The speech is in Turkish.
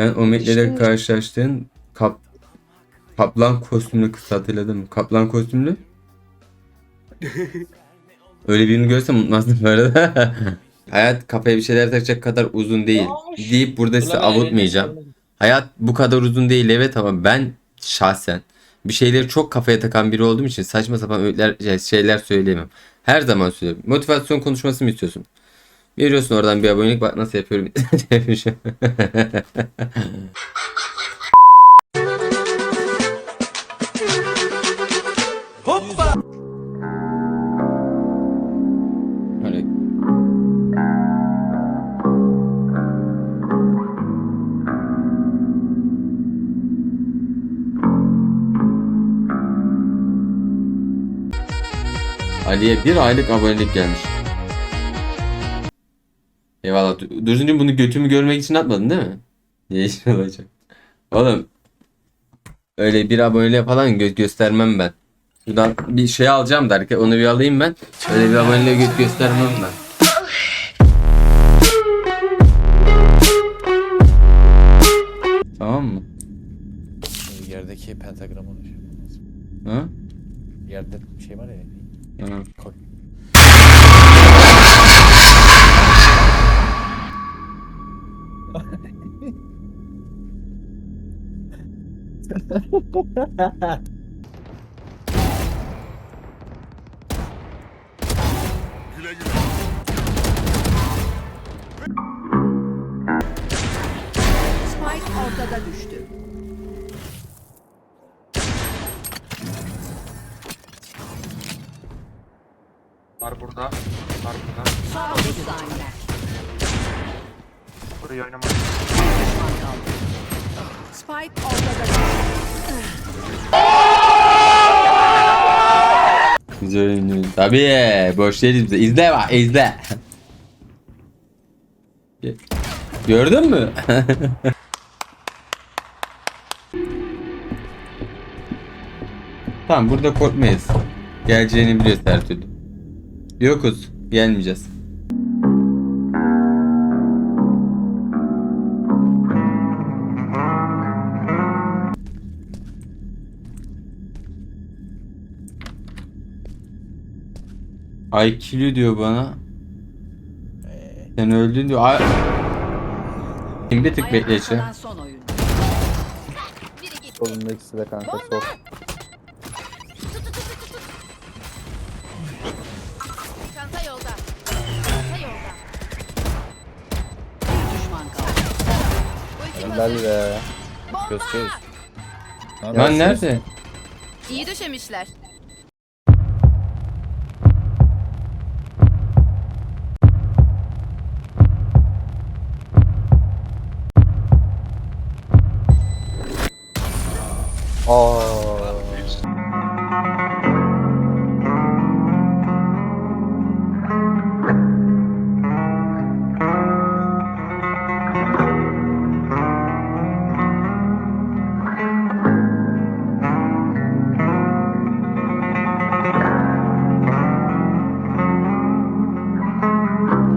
Ben o metleyle Şimdi- karşılaştığın kap, kaplan kostümlü kız hatırladın mı? Kaplan kostümlü. Öyle birini görsem unutmazdım bu arada. Hayat kafaya bir şeyler takacak kadar uzun değil. Deyip burada size avutmayacağım. Hayat bu kadar uzun değil evet ama ben şahsen bir şeyleri çok kafaya takan biri olduğum için saçma sapan öğütler, şey- şeyler söyleyemem. Her zaman söylüyorum. Motivasyon konuşması mı istiyorsun? Veriyorsun oradan bir abonelik bak nasıl yapıyorum. Öyle. Ali'ye bir aylık abonelik gelmiş. Eyvallah. Du- Dursuncuğum bunu götümü görmek için atmadın değil mi? Yeşil olacak. Oğlum. Öyle bir aboneliğe falan gö- göstermem ben. Şuradan bir şey alacağım derken onu bir alayım ben. Öyle bir aboneliğe gö- göstermem ben. Tamam mı? Yerdeki pentagramı lazım. Ha? Yerde şey var ya. Tamam. Koy. Spike ortada düştü. Var burada. Var burada. Son 30 saniye. Burayı oynamak. Düşman kaldı. Spike ortada. Güzel oynuyoruz. Tabii. Boş değiliz bize. İzle bak izle. Gördün mü? tamam burada korkmayız. Geleceğini biliyoruz her türlü. Yokuz. Gelmeyeceğiz. IQ diyor bana. Ee, Sen öldün diyor. Ay... Kim bir tık oyun. Solunda ikisi de kanka sol. Çanta yolda. Çanta yolda. Bir düşman kaldı. Helal be. Gösteririz. Lan nerede? İyi döşemişler. 어...